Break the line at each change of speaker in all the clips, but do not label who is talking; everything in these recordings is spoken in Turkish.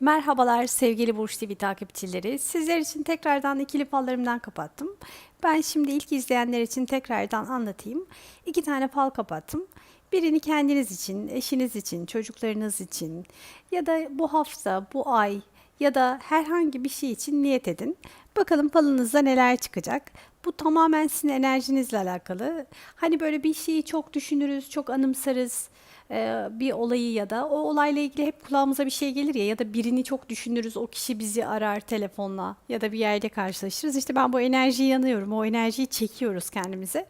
Merhabalar sevgili Burç TV takipçileri. Sizler için tekrardan ikili fallarımdan kapattım. Ben şimdi ilk izleyenler için tekrardan anlatayım. İki tane fal kapattım. Birini kendiniz için, eşiniz için, çocuklarınız için ya da bu hafta, bu ay ya da herhangi bir şey için niyet edin. Bakalım falınızda neler çıkacak. Bu tamamen sizin enerjinizle alakalı. Hani böyle bir şeyi çok düşünürüz, çok anımsarız e, bir olayı ya da o olayla ilgili hep kulağımıza bir şey gelir ya ya da birini çok düşünürüz o kişi bizi arar telefonla ya da bir yerde karşılaşırız işte ben bu enerjiyi yanıyorum o enerjiyi çekiyoruz kendimize.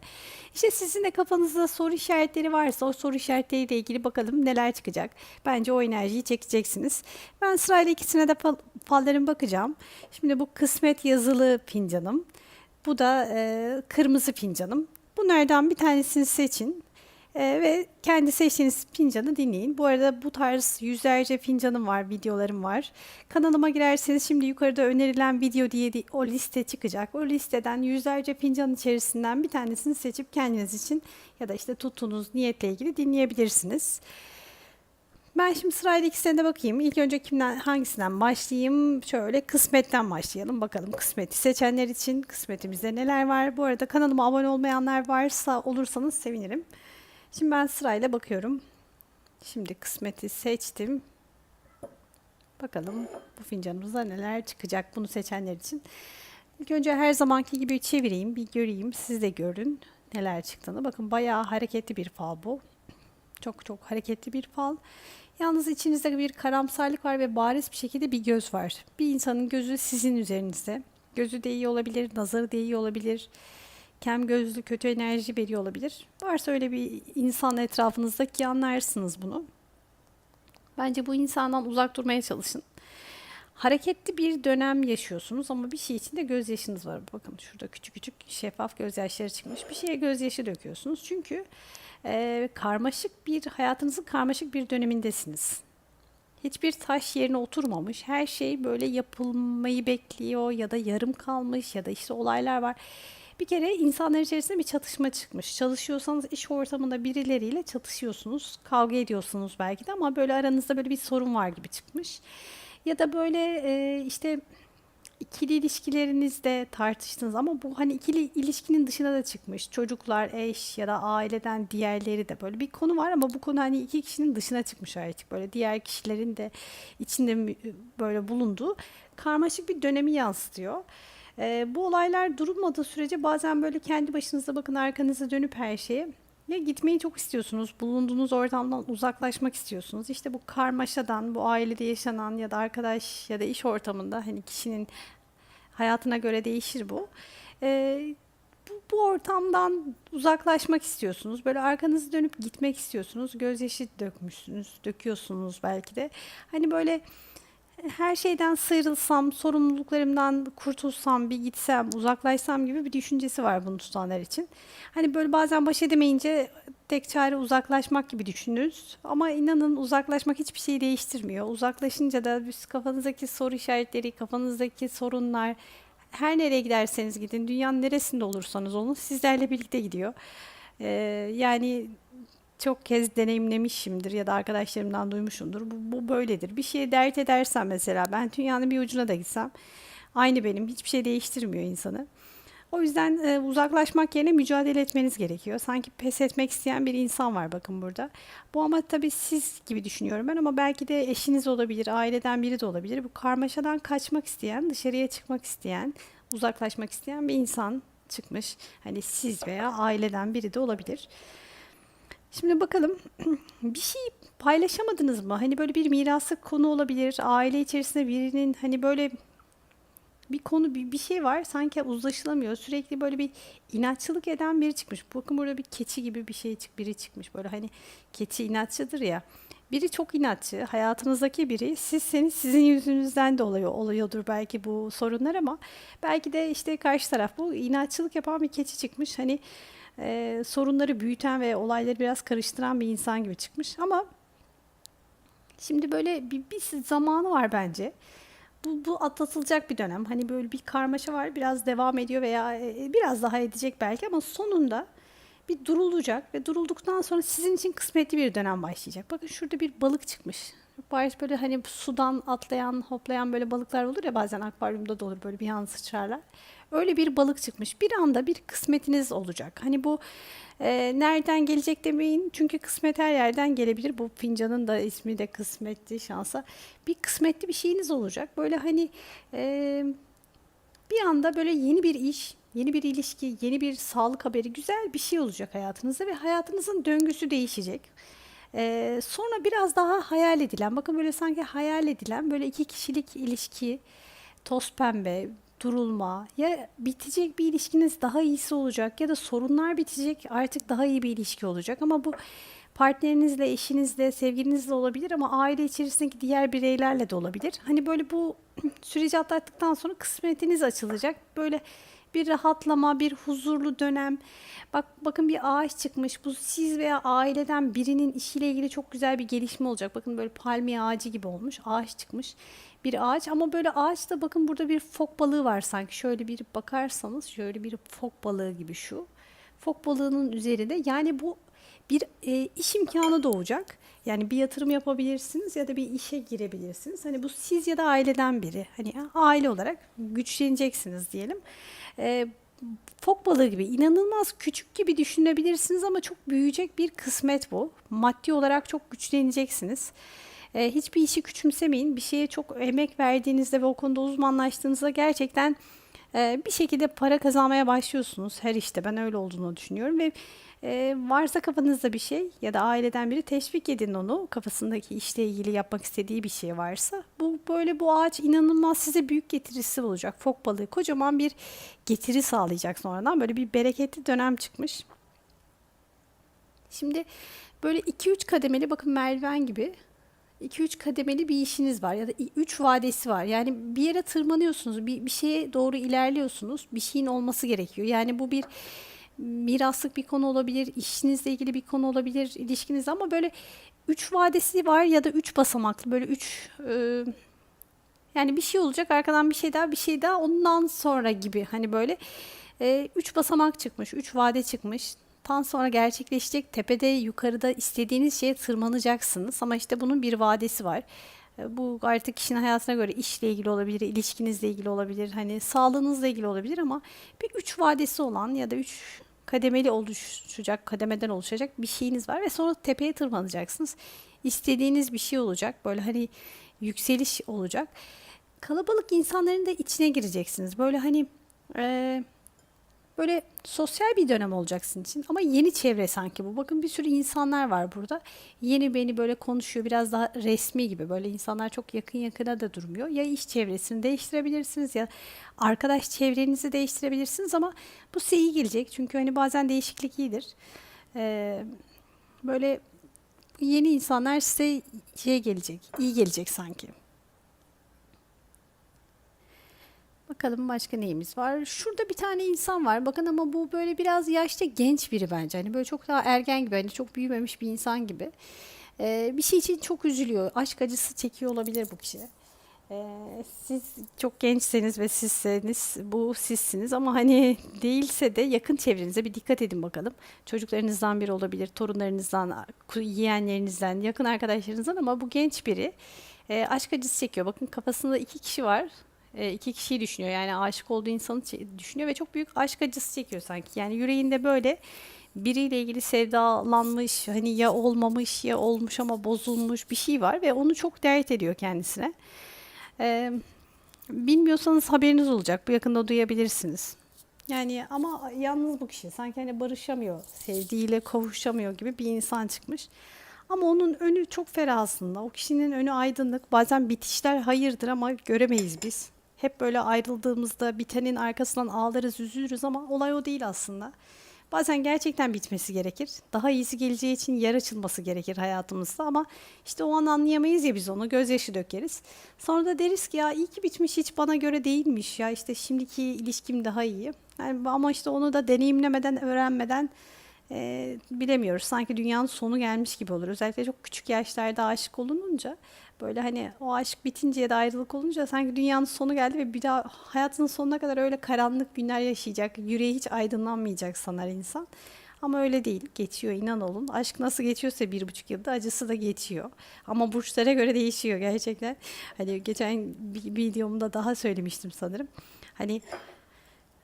İşte sizin de kafanızda soru işaretleri varsa o soru işaretleriyle ilgili bakalım neler çıkacak. Bence o enerjiyi çekeceksiniz. Ben sırayla ikisine de fal, fallarıma bakacağım. Şimdi bu kısmet yazılı fincanım. Bu da e, kırmızı fincanım. Bunlardan bir tanesini seçin. Ee, ve kendi seçtiğiniz fincanı dinleyin. Bu arada bu tarz yüzlerce fincanım var, videolarım var. Kanalıma girerseniz şimdi yukarıda önerilen video diye di- o liste çıkacak. O listeden yüzlerce fincan içerisinden bir tanesini seçip kendiniz için ya da işte tuttuğunuz niyetle ilgili dinleyebilirsiniz. Ben şimdi sırayla ikisine de bakayım. İlk önce kimden hangisinden başlayayım? Şöyle kısmetten başlayalım. Bakalım kısmeti seçenler için kısmetimizde neler var? Bu arada kanalıma abone olmayanlar varsa olursanız sevinirim. Şimdi ben sırayla bakıyorum. Şimdi kısmeti seçtim. Bakalım bu fincanımızda neler çıkacak bunu seçenler için. İlk önce her zamanki gibi çevireyim, bir göreyim. Siz de görün neler çıktığını. Bakın bayağı hareketli bir fal bu. Çok çok hareketli bir fal. Yalnız içinizde bir karamsarlık var ve bariz bir şekilde bir göz var. Bir insanın gözü sizin üzerinizde. Gözü de olabilir, nazarı da olabilir. Kem gözlü kötü enerji veriyor olabilir. Varsa öyle bir insan etrafınızdaki anlarsınız bunu. Bence bu insandan uzak durmaya çalışın. Hareketli bir dönem yaşıyorsunuz ama bir şey içinde gözyaşınız var. Bakın şurada küçük küçük şeffaf gözyaşları çıkmış. Bir şeye gözyaşı döküyorsunuz. Çünkü e, karmaşık bir hayatınızın karmaşık bir dönemindesiniz. Hiçbir taş yerine oturmamış. Her şey böyle yapılmayı bekliyor ya da yarım kalmış ya da işte olaylar var. Bir kere insanlar içerisinde bir çatışma çıkmış. Çalışıyorsanız iş ortamında birileriyle çatışıyorsunuz. Kavga ediyorsunuz belki de ama böyle aranızda böyle bir sorun var gibi çıkmış. Ya da böyle e, işte ikili ilişkilerinizde tartıştınız ama bu hani ikili ilişkinin dışına da çıkmış. Çocuklar, eş ya da aileden diğerleri de böyle bir konu var ama bu konu hani iki kişinin dışına çıkmış artık. Böyle diğer kişilerin de içinde böyle bulunduğu karmaşık bir dönemi yansıtıyor. Ee, bu olaylar durulmadığı sürece bazen böyle kendi başınıza bakın arkanıza dönüp her şeye ya gitmeyi çok istiyorsunuz, bulunduğunuz ortamdan uzaklaşmak istiyorsunuz. İşte bu karmaşadan, bu ailede yaşanan ya da arkadaş ya da iş ortamında hani kişinin hayatına göre değişir bu. Ee, bu, bu ortamdan uzaklaşmak istiyorsunuz. Böyle arkanızı dönüp gitmek istiyorsunuz. Gözyaşı dökmüşsünüz, döküyorsunuz belki de. Hani böyle her şeyden sıyrılsam, sorumluluklarımdan kurtulsam, bir gitsem, uzaklaşsam gibi bir düşüncesi var bunu tutanlar için. Hani böyle bazen baş edemeyince tek çare uzaklaşmak gibi düşünürüz. Ama inanın uzaklaşmak hiçbir şeyi değiştirmiyor. Uzaklaşınca da kafanızdaki soru işaretleri, kafanızdaki sorunlar, her nereye giderseniz gidin, dünyanın neresinde olursanız olun sizlerle birlikte gidiyor. Ee, yani çok kez deneyimlemişimdir ya da arkadaşlarımdan duymuşumdur. Bu, bu böyledir. Bir şeye dert edersem mesela ben dünyanın bir ucuna da gitsem aynı benim. Hiçbir şey değiştirmiyor insanı. O yüzden e, uzaklaşmak yerine mücadele etmeniz gerekiyor. Sanki pes etmek isteyen bir insan var bakın burada. Bu ama tabii siz gibi düşünüyorum ben ama belki de eşiniz olabilir, aileden biri de olabilir. Bu karmaşadan kaçmak isteyen, dışarıya çıkmak isteyen, uzaklaşmak isteyen bir insan çıkmış. Hani siz veya aileden biri de olabilir. Şimdi bakalım bir şey paylaşamadınız mı? Hani böyle bir mirası konu olabilir. Aile içerisinde birinin hani böyle bir konu bir, bir şey var sanki uzlaşılamıyor. Sürekli böyle bir inatçılık eden biri çıkmış. Bakın burada bir keçi gibi bir şey çık biri çıkmış. Böyle hani keçi inatçıdır ya. Biri çok inatçı, hayatınızdaki biri. Siz seni sizin yüzünüzden de oluyor, oluyordur belki bu sorunlar ama belki de işte karşı taraf bu inatçılık yapan bir keçi çıkmış. Hani e, sorunları büyüten ve olayları biraz karıştıran bir insan gibi çıkmış. Ama şimdi böyle bir, bir zamanı var bence. Bu, bu atlatılacak bir dönem. Hani böyle bir karmaşa var, biraz devam ediyor veya e, biraz daha edecek belki ama sonunda bir durulacak ve durulduktan sonra sizin için kısmetli bir dönem başlayacak. Bakın şurada bir balık çıkmış. Bariz böyle hani sudan atlayan, hoplayan böyle balıklar olur ya bazen akvaryumda da olur böyle bir an sıçrarlar. Öyle bir balık çıkmış. Bir anda bir kısmetiniz olacak. Hani bu e, nereden gelecek demeyin. Çünkü kısmet her yerden gelebilir. Bu fincanın da ismi de kısmetli şansa. Bir kısmetli bir şeyiniz olacak. Böyle hani e, bir anda böyle yeni bir iş, yeni bir ilişki, yeni bir sağlık haberi, güzel bir şey olacak hayatınızda ve hayatınızın döngüsü değişecek. Ee, sonra biraz daha hayal edilen, bakın böyle sanki hayal edilen böyle iki kişilik ilişki, toz pembe, durulma, ya bitecek bir ilişkiniz daha iyisi olacak ya da sorunlar bitecek artık daha iyi bir ilişki olacak ama bu partnerinizle, eşinizle, sevgilinizle olabilir ama aile içerisindeki diğer bireylerle de olabilir. Hani böyle bu süreci atlattıktan sonra kısmetiniz açılacak. Böyle bir rahatlama, bir huzurlu dönem. Bak bakın bir ağaç çıkmış. Bu siz veya aileden birinin işiyle ilgili çok güzel bir gelişme olacak. Bakın böyle palmiye ağacı gibi olmuş. Ağaç çıkmış. Bir ağaç ama böyle ağaçta bakın burada bir fok balığı var sanki. Şöyle bir bakarsanız şöyle bir fok balığı gibi şu. Fok balığının üzerinde yani bu bir e, iş imkanı doğacak. Yani bir yatırım yapabilirsiniz ya da bir işe girebilirsiniz. Hani bu siz ya da aileden biri. Hani aile olarak güçleneceksiniz diyelim. E, fok balığı gibi inanılmaz küçük gibi düşünebilirsiniz ama çok büyüyecek bir kısmet bu. Maddi olarak çok güçleneceksiniz. E, hiçbir işi küçümsemeyin. Bir şeye çok emek verdiğinizde ve o konuda uzmanlaştığınızda gerçekten e, bir şekilde para kazanmaya başlıyorsunuz her işte. Ben öyle olduğunu düşünüyorum ve e, varsa kafanızda bir şey ya da aileden biri teşvik edin onu kafasındaki işle ilgili yapmak istediği bir şey varsa. Bu böyle bu ağaç inanılmaz size büyük getirisi olacak. Fok balığı kocaman bir getiri sağlayacak sonradan. Böyle bir bereketli dönem çıkmış. Şimdi böyle 2-3 kademeli bakın merdiven gibi 2-3 kademeli bir işiniz var ya da 3 vadesi var. Yani bir yere tırmanıyorsunuz, bir, bir şeye doğru ilerliyorsunuz. Bir şeyin olması gerekiyor. Yani bu bir miraslık bir konu olabilir, işinizle ilgili bir konu olabilir, ilişkiniz ama böyle 3 vadesi var ya da 3 basamaklı böyle 3 e, yani bir şey olacak arkadan bir şey daha bir şey daha ondan sonra gibi hani böyle 3 e, basamak çıkmış, 3 vade çıkmış Tan sonra gerçekleşecek tepede yukarıda istediğiniz şeye tırmanacaksınız ama işte bunun bir vadesi var. E, bu artık kişinin hayatına göre işle ilgili olabilir, ilişkinizle ilgili olabilir, hani sağlığınızla ilgili olabilir ama bir üç vadesi olan ya da üç kademeli oluşacak, kademeden oluşacak bir şeyiniz var ve sonra tepeye tırmanacaksınız. İstediğiniz bir şey olacak, böyle hani yükseliş olacak. Kalabalık insanların da içine gireceksiniz. Böyle hani e, Böyle sosyal bir dönem olacak sizin için ama yeni çevre sanki bu. Bakın bir sürü insanlar var burada. Yeni beni böyle konuşuyor biraz daha resmi gibi. Böyle insanlar çok yakın yakına da durmuyor. Ya iş çevresini değiştirebilirsiniz ya arkadaş çevrenizi değiştirebilirsiniz ama bu size iyi gelecek. Çünkü hani bazen değişiklik iyidir. Ee, böyle yeni insanlar size şey gelecek, iyi gelecek sanki. Bakalım başka neyimiz var. Şurada bir tane insan var. Bakın ama bu böyle biraz yaşta genç biri bence. Hani böyle çok daha ergen gibi. Hani çok büyümemiş bir insan gibi. Ee, bir şey için çok üzülüyor. Aşk acısı çekiyor olabilir bu kişi. Ee, siz çok gençseniz ve sizseniz bu sizsiniz ama hani değilse de yakın çevrenize bir dikkat edin bakalım. Çocuklarınızdan biri olabilir, torunlarınızdan, yeğenlerinizden, yakın arkadaşlarınızdan ama bu genç biri e, aşk acısı çekiyor. Bakın kafasında iki kişi var iki kişiyi düşünüyor. Yani aşık olduğu insanı düşünüyor ve çok büyük aşk acısı çekiyor sanki. Yani yüreğinde böyle biriyle ilgili sevdalanmış, hani ya olmamış ya olmuş ama bozulmuş bir şey var ve onu çok dert ediyor kendisine. Ee, bilmiyorsanız haberiniz olacak. Bu yakında duyabilirsiniz. Yani ama yalnız bu kişi sanki hani barışamıyor, sevdiğiyle kavuşamıyor gibi bir insan çıkmış. Ama onun önü çok ferah aslında. O kişinin önü aydınlık. Bazen bitişler hayırdır ama göremeyiz biz. Hep böyle ayrıldığımızda bitenin arkasından ağlarız, üzülürüz ama olay o değil aslında. Bazen gerçekten bitmesi gerekir. Daha iyisi geleceği için yer açılması gerekir hayatımızda ama işte o an anlayamayız ya biz onu gözyaşı dökeriz. Sonra da deriz ki ya iyi ki bitmiş hiç bana göre değilmiş ya işte şimdiki ilişkim daha iyi. Yani ama işte onu da deneyimlemeden, öğrenmeden e, bilemiyoruz. Sanki dünyanın sonu gelmiş gibi olur. Özellikle çok küçük yaşlarda aşık olununca böyle hani o aşk bitince ya da ayrılık olunca sanki dünyanın sonu geldi ve bir daha hayatının sonuna kadar öyle karanlık günler yaşayacak. Yüreği hiç aydınlanmayacak sanar insan. Ama öyle değil. Geçiyor inan olun. Aşk nasıl geçiyorsa bir buçuk yılda acısı da geçiyor. Ama burçlara göre değişiyor gerçekten. Hani geçen bir videomda daha söylemiştim sanırım. Hani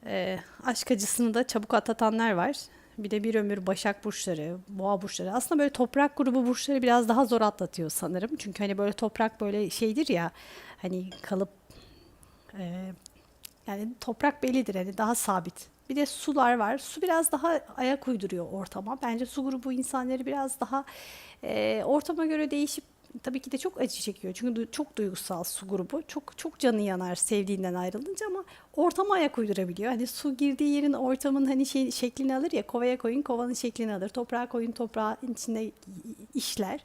e, aşk acısını da çabuk atlatanlar var. Bir de bir ömür Başak burçları, Boğa burçları. Aslında böyle toprak grubu burçları biraz daha zor atlatıyor sanırım. Çünkü hani böyle toprak böyle şeydir ya hani kalıp e, yani toprak bellidir hani daha sabit. Bir de sular var. Su biraz daha ayak uyduruyor ortama. Bence su grubu insanları biraz daha e, ortama göre değişip tabii ki de çok acı çekiyor. Çünkü çok duygusal su grubu. Çok çok canı yanar sevdiğinden ayrılınca ama ortama ayak uydurabiliyor. Hani su girdiği yerin ortamın hani şey şeklini alır ya kovaya koyun kovanın şeklini alır. Toprağa koyun toprağın içinde işler.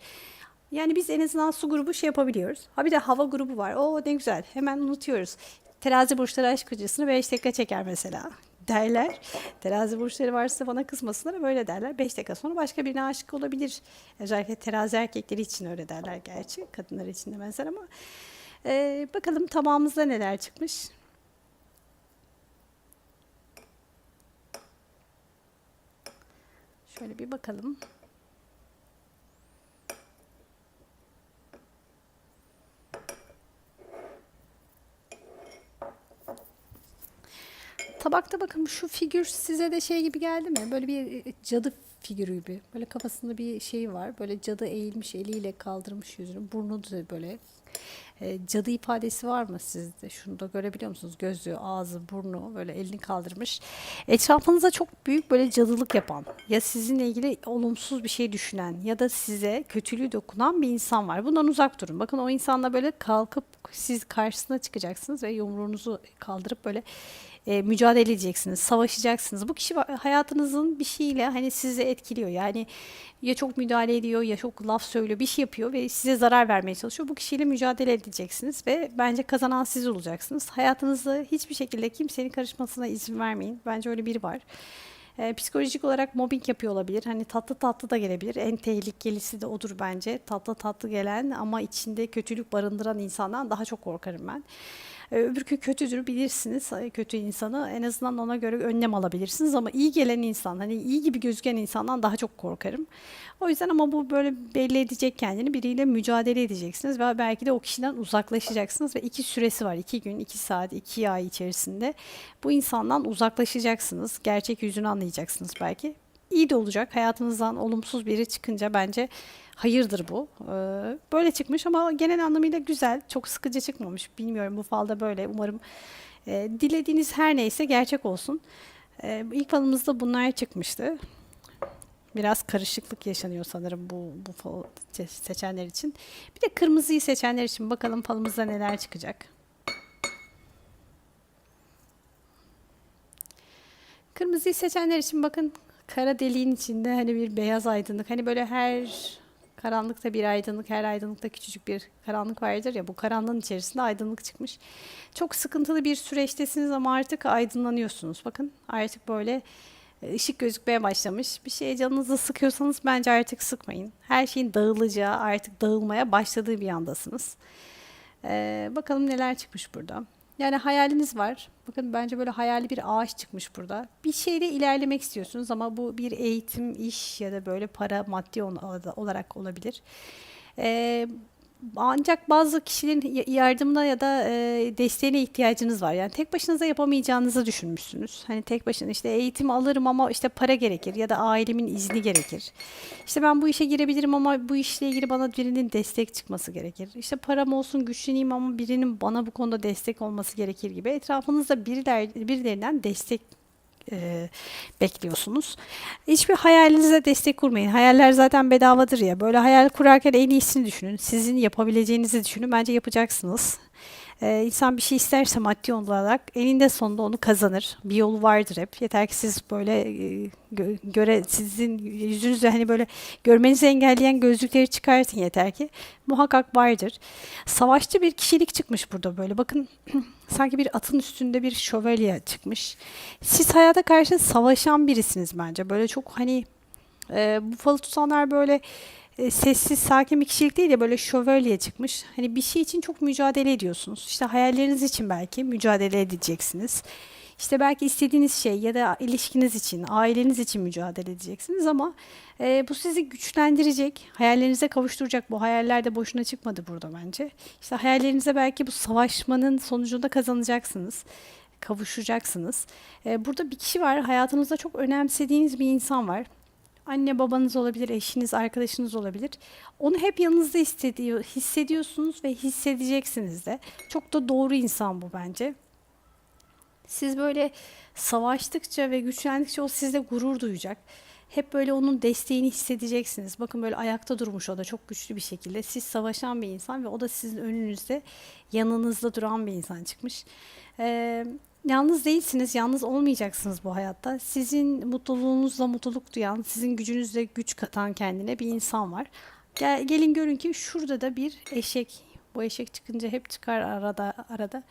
Yani biz en azından su grubu şey yapabiliyoruz. Ha bir de hava grubu var. Oo ne güzel. Hemen unutuyoruz. Terazi burçları aşk hocasını 5 dakika çeker mesela derler. Terazi burçları varsa bana kızmasınlar ama böyle derler. 5 dakika sonra başka birine aşık olabilir. Özellikle terazi erkekleri için öyle derler gerçi. Kadınlar için demezler ama. Ee, bakalım tabağımızda neler çıkmış. Şöyle bir bakalım. Tabakta bakın şu figür size de şey gibi geldi mi? Böyle bir e, cadı figürü gibi. Böyle kafasında bir şey var. Böyle cadı eğilmiş eliyle kaldırmış yüzünü. Burnu da böyle. E, cadı ifadesi var mı sizde? Şunu da görebiliyor musunuz? Gözlüğü, ağzı, burnu böyle elini kaldırmış. Etrafınıza çok büyük böyle cadılık yapan ya sizinle ilgili olumsuz bir şey düşünen ya da size kötülüğü dokunan bir insan var. Bundan uzak durun. Bakın o insanla böyle kalkıp siz karşısına çıkacaksınız ve yumruğunuzu kaldırıp böyle e, mücadele edeceksiniz, savaşacaksınız. Bu kişi hayatınızın bir şeyiyle hani sizi etkiliyor. Yani ya çok müdahale ediyor ya çok laf söylüyor, bir şey yapıyor ve size zarar vermeye çalışıyor. Bu kişiyle mücadele edeceksiniz ve bence kazanan siz olacaksınız. Hayatınızda hiçbir şekilde kimsenin karışmasına izin vermeyin. Bence öyle biri var. E, psikolojik olarak mobbing yapıyor olabilir. Hani tatlı tatlı da gelebilir. En tehlikelisi de odur bence. Tatlı tatlı gelen ama içinde kötülük barındıran insandan daha çok korkarım ben. E, öbürkü kötüdür bilirsiniz. Kötü insanı en azından ona göre önlem alabilirsiniz ama iyi gelen insan, hani iyi gibi gözüken insandan daha çok korkarım. O yüzden ama bu böyle belli edecek kendini biriyle mücadele edeceksiniz ve belki de o kişiden uzaklaşacaksınız ve iki süresi var. iki gün, iki saat, iki ay içerisinde bu insandan uzaklaşacaksınız. Gerçek yüzünü anlayacaksınız belki. İyi de olacak. Hayatınızdan olumsuz biri çıkınca bence hayırdır bu. Ee, böyle çıkmış ama genel anlamıyla güzel. Çok sıkıcı çıkmamış. Bilmiyorum bu falda böyle. Umarım e, dilediğiniz her neyse gerçek olsun. Ee, ilk falımızda bunlar çıkmıştı. Biraz karışıklık yaşanıyor sanırım bu, bu fal seçenler için. Bir de kırmızıyı seçenler için bakalım falımızda neler çıkacak. Kırmızıyı seçenler için bakın kara deliğin içinde hani bir beyaz aydınlık. Hani böyle her karanlıkta bir aydınlık, her aydınlıkta küçücük bir karanlık vardır ya bu karanlığın içerisinde aydınlık çıkmış. Çok sıkıntılı bir süreçtesiniz ama artık aydınlanıyorsunuz. Bakın artık böyle e, ışık gözükmeye başlamış. Bir şeye canınızı sıkıyorsanız bence artık sıkmayın. Her şeyin dağılacağı, artık dağılmaya başladığı bir andasınız. Ee, bakalım neler çıkmış burada. Yani hayaliniz var. Bakın bence böyle hayali bir ağaç çıkmış burada. Bir şeyde ilerlemek istiyorsunuz ama bu bir eğitim, iş ya da böyle para, maddi ol- olarak olabilir. Ee, ancak bazı kişilerin y- yardımına ya da e, desteğine ihtiyacınız var. Yani tek başınıza yapamayacağınızı düşünmüşsünüz. Hani tek başına işte eğitim alırım ama işte para gerekir ya da ailemin izni gerekir. İşte ben bu işe girebilirim ama bu işle ilgili bana birinin destek çıkması gerekir. İşte param olsun güçleneyim ama birinin bana bu konuda destek olması gerekir gibi. Etrafınızda biriler, birilerinden destek e, bekliyorsunuz. Hiçbir hayalinize destek kurmayın. Hayaller zaten bedavadır ya. Böyle hayal kurarken en iyisini düşünün. Sizin yapabileceğinizi düşünün. Bence yapacaksınız. Ee, insan bir şey isterse maddi olarak eninde sonunda onu kazanır. Bir yolu vardır hep. Yeter ki siz böyle e, gö- göre sizin yüzünüzü hani böyle görmenizi engelleyen gözlükleri çıkartın yeter ki. Muhakkak vardır. Savaşçı bir kişilik çıkmış burada böyle. Bakın sanki bir atın üstünde bir şövalye çıkmış. Siz hayata karşı savaşan birisiniz bence. Böyle çok hani e, bu falı tutanlar böyle e, sessiz, sakin bir kişilik değil de böyle şövalye çıkmış. Hani bir şey için çok mücadele ediyorsunuz. İşte hayalleriniz için belki mücadele edeceksiniz. İşte belki istediğiniz şey ya da ilişkiniz için, aileniz için mücadele edeceksiniz ama e, bu sizi güçlendirecek, hayallerinize kavuşturacak. Bu hayaller de boşuna çıkmadı burada bence. İşte hayallerinize belki bu savaşmanın sonucunda kazanacaksınız kavuşacaksınız. E, burada bir kişi var, hayatınızda çok önemsediğiniz bir insan var. Anne babanız olabilir, eşiniz, arkadaşınız olabilir. Onu hep yanınızda hissediyor, hissediyorsunuz ve hissedeceksiniz de. Çok da doğru insan bu bence. Siz böyle savaştıkça ve güçlendikçe o sizde gurur duyacak. Hep böyle onun desteğini hissedeceksiniz. Bakın böyle ayakta durmuş o da çok güçlü bir şekilde. Siz savaşan bir insan ve o da sizin önünüzde, yanınızda duran bir insan çıkmış. Ee, yalnız değilsiniz, yalnız olmayacaksınız bu hayatta. Sizin mutluluğunuzla mutluluk duyan, sizin gücünüzle güç katan kendine bir insan var. Gel, gelin görün ki şurada da bir eşek. Bu eşek çıkınca hep çıkar arada arada.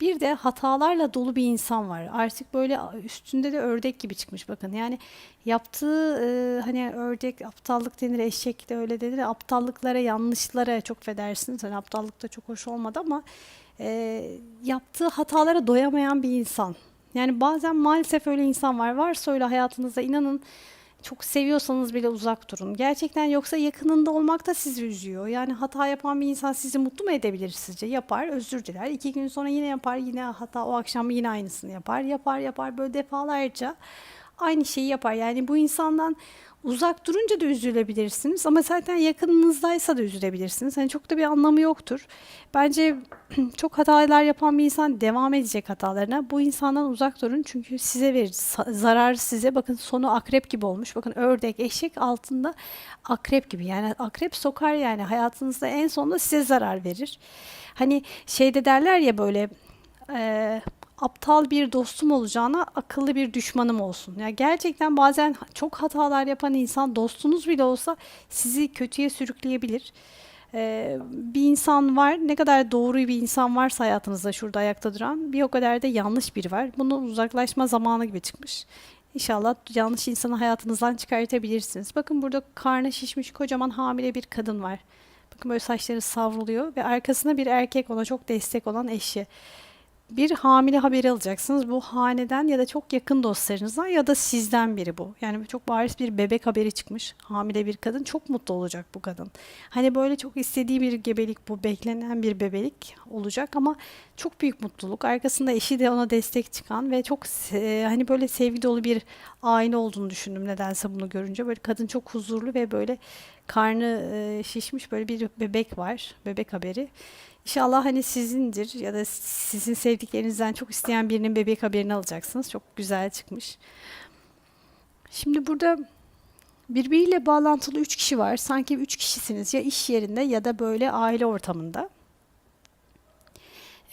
Bir de hatalarla dolu bir insan var. Artık böyle üstünde de ördek gibi çıkmış bakın. Yani yaptığı e, hani ördek aptallık denir, eşek de öyle denir. Aptallıklara, yanlışlara çok federsiniz. Hani aptallık da çok hoş olmadı ama e, yaptığı hatalara doyamayan bir insan. Yani bazen maalesef öyle insan var. Varsa öyle hayatınızda inanın çok seviyorsanız bile uzak durun. Gerçekten yoksa yakınında olmak da sizi üzüyor. Yani hata yapan bir insan sizi mutlu mu edebilir sizce? Yapar, özür diler. İki gün sonra yine yapar, yine hata o akşam yine aynısını yapar. Yapar, yapar böyle defalarca aynı şeyi yapar. Yani bu insandan uzak durunca da üzülebilirsiniz ama zaten yakınınızdaysa da üzülebilirsiniz. Hani çok da bir anlamı yoktur. Bence çok hatalar yapan bir insan devam edecek hatalarına. Bu insandan uzak durun çünkü size verir. Zarar size. Bakın sonu akrep gibi olmuş. Bakın ördek, eşek altında akrep gibi. Yani akrep sokar yani hayatınızda en sonunda size zarar verir. Hani şeyde derler ya böyle e, aptal bir dostum olacağına akıllı bir düşmanım olsun. Ya gerçekten bazen çok hatalar yapan insan dostunuz bile olsa sizi kötüye sürükleyebilir. Ee, bir insan var, ne kadar doğru bir insan varsa hayatınızda şurada ayakta duran, bir o kadar da yanlış biri var. Bunun uzaklaşma zamanı gibi çıkmış. İnşallah yanlış insanı hayatınızdan çıkartabilirsiniz. Bakın burada karnı şişmiş kocaman hamile bir kadın var. Bakın böyle saçları savruluyor ve arkasında bir erkek ona çok destek olan eşi bir hamile haberi alacaksınız. Bu haneden ya da çok yakın dostlarınızdan ya da sizden biri bu. Yani çok bariz bir bebek haberi çıkmış. Hamile bir kadın çok mutlu olacak bu kadın. Hani böyle çok istediği bir gebelik bu beklenen bir bebelik olacak ama çok büyük mutluluk. Arkasında eşi de ona destek çıkan ve çok se- hani böyle sevgi dolu bir aile olduğunu düşündüm nedense bunu görünce. Böyle kadın çok huzurlu ve böyle karnı e, şişmiş böyle bir bebek var. Bebek haberi. İnşallah hani sizindir ya da sizin sevdiklerinizden çok isteyen birinin bebek haberini alacaksınız. Çok güzel çıkmış. Şimdi burada birbiriyle bağlantılı üç kişi var. Sanki üç kişisiniz ya iş yerinde ya da böyle aile ortamında.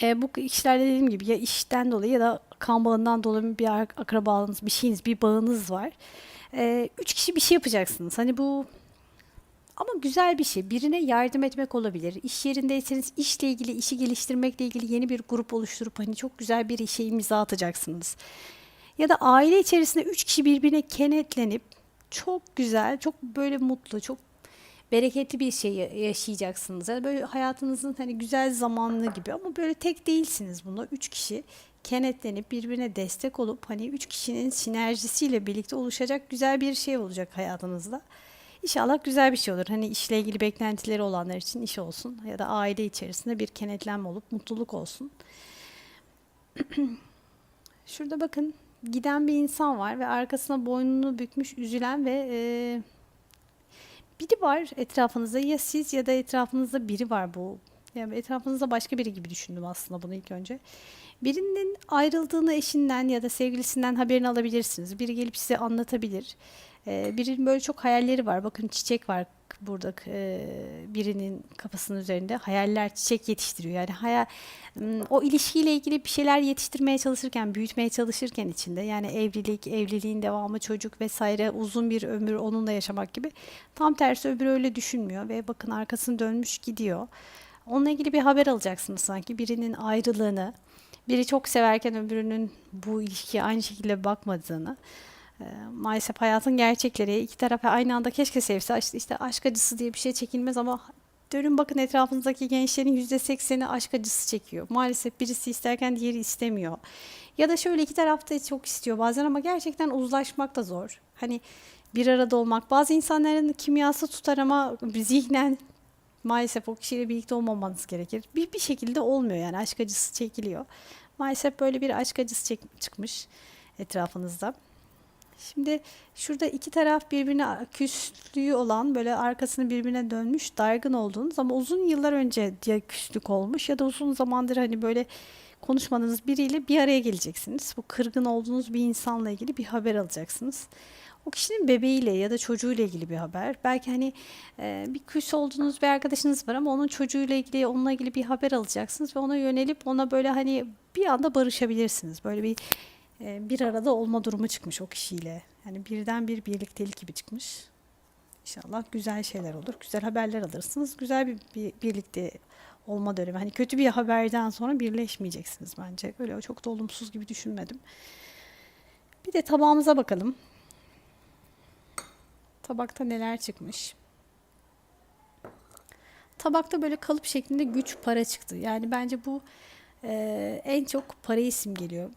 E, bu kişilerle dediğim gibi ya işten dolayı ya da kan bağından dolayı bir ak- akrabalığınız, bir şeyiniz, bir bağınız var. E, üç kişi bir şey yapacaksınız. Hani bu ama güzel bir şey. Birine yardım etmek olabilir. İş yerindeyseniz işle ilgili, işi geliştirmekle ilgili yeni bir grup oluşturup hani çok güzel bir işe imza atacaksınız. Ya da aile içerisinde üç kişi birbirine kenetlenip çok güzel, çok böyle mutlu, çok bereketli bir şey ya- yaşayacaksınız. Yani böyle hayatınızın hani güzel zamanlı gibi ama böyle tek değilsiniz bunda. Üç kişi kenetlenip birbirine destek olup hani üç kişinin sinerjisiyle birlikte oluşacak güzel bir şey olacak hayatınızda. İnşallah güzel bir şey olur. Hani işle ilgili beklentileri olanlar için iş olsun ya da aile içerisinde bir kenetlenme olup mutluluk olsun. Şurada bakın giden bir insan var ve arkasına boynunu bükmüş, üzülen ve e, biri var etrafınızda ya siz ya da etrafınızda biri var bu. Yani etrafınızda başka biri gibi düşündüm aslında bunu ilk önce. Birinin ayrıldığını eşinden ya da sevgilisinden haberini alabilirsiniz. Biri gelip size anlatabilir. Ee, birinin böyle çok hayalleri var. Bakın çiçek var burada e, birinin kafasının üzerinde. Hayaller çiçek yetiştiriyor. Yani hayal, m, o ilişkiyle ilgili bir şeyler yetiştirmeye çalışırken, büyütmeye çalışırken içinde yani evlilik, evliliğin devamı, çocuk vesaire uzun bir ömür onunla yaşamak gibi. Tam tersi öbürü öyle düşünmüyor ve bakın arkasını dönmüş gidiyor. Onunla ilgili bir haber alacaksınız sanki. Birinin ayrılığını, biri çok severken öbürünün bu ilişkiye aynı şekilde bakmadığını. Maalesef hayatın gerçekleri iki taraf aynı anda keşke sevse işte, işte aşk acısı diye bir şey çekilmez ama Dönün bakın etrafınızdaki gençlerin %80'i aşk acısı çekiyor. Maalesef birisi isterken diğeri istemiyor. Ya da şöyle iki tarafta çok istiyor bazen ama gerçekten uzlaşmak da zor. Hani bir arada olmak. Bazı insanların kimyası tutar ama zihnen maalesef o kişiyle birlikte olmamanız gerekir. Bir, bir şekilde olmuyor yani aşk acısı çekiliyor. Maalesef böyle bir aşk acısı çek- çıkmış etrafınızda. Şimdi şurada iki taraf birbirine küslüğü olan böyle arkasını birbirine dönmüş dargın olduğunuz ama uzun yıllar önce ya küslük olmuş ya da uzun zamandır hani böyle konuşmadığınız biriyle bir araya geleceksiniz. Bu kırgın olduğunuz bir insanla ilgili bir haber alacaksınız. O kişinin bebeğiyle ya da çocuğuyla ilgili bir haber. Belki hani e, bir küs olduğunuz bir arkadaşınız var ama onun çocuğuyla ilgili onunla ilgili bir haber alacaksınız ve ona yönelip ona böyle hani bir anda barışabilirsiniz. Böyle bir bir arada olma durumu çıkmış o kişiyle. Yani birden bir birliktelik gibi çıkmış. İnşallah güzel şeyler olur. Güzel haberler alırsınız. Güzel bir, bir birlikte olma dönemi. Hani kötü bir haberden sonra birleşmeyeceksiniz bence. Öyle çok da olumsuz gibi düşünmedim. Bir de tabağımıza bakalım. Tabakta neler çıkmış? Tabakta böyle kalıp şeklinde güç para çıktı. Yani bence bu e, en çok parayı simgeliyor.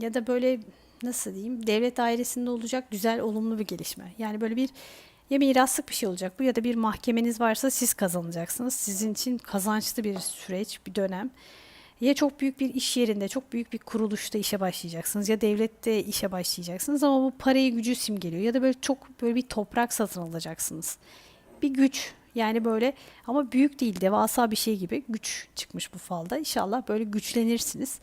Ya da böyle nasıl diyeyim devlet dairesinde olacak güzel olumlu bir gelişme. Yani böyle bir ya miraslık bir şey olacak bu ya da bir mahkemeniz varsa siz kazanacaksınız. Sizin için kazançlı bir süreç, bir dönem. Ya çok büyük bir iş yerinde, çok büyük bir kuruluşta işe başlayacaksınız ya devlette işe başlayacaksınız ama bu parayı gücü simgeliyor ya da böyle çok böyle bir toprak satın alacaksınız. Bir güç yani böyle ama büyük değil devasa bir şey gibi güç çıkmış bu falda. İnşallah böyle güçlenirsiniz.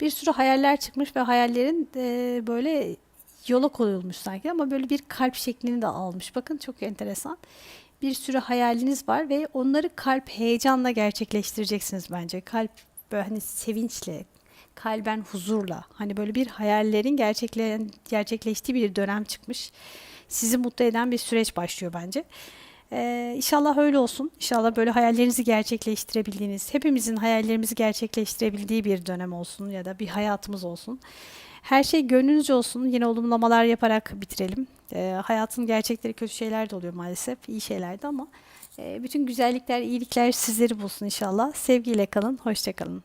Bir sürü hayaller çıkmış ve hayallerin e, böyle yola koyulmuş sanki ama böyle bir kalp şeklini de almış. Bakın çok enteresan. Bir sürü hayaliniz var ve onları kalp heyecanla gerçekleştireceksiniz bence. Kalp böyle hani sevinçle, kalben huzurla hani böyle bir hayallerin gerçekle, gerçekleştiği bir dönem çıkmış. Sizi mutlu eden bir süreç başlıyor bence. Ee, inşallah öyle olsun. İnşallah böyle hayallerinizi gerçekleştirebildiğiniz, hepimizin hayallerimizi gerçekleştirebildiği bir dönem olsun ya da bir hayatımız olsun. Her şey gönlünüzce olsun. Yine olumlamalar yaparak bitirelim. Ee, hayatın gerçekleri kötü şeyler de oluyor maalesef. iyi şeyler de ama e, bütün güzellikler, iyilikler sizleri bulsun inşallah. Sevgiyle kalın, hoşça kalın.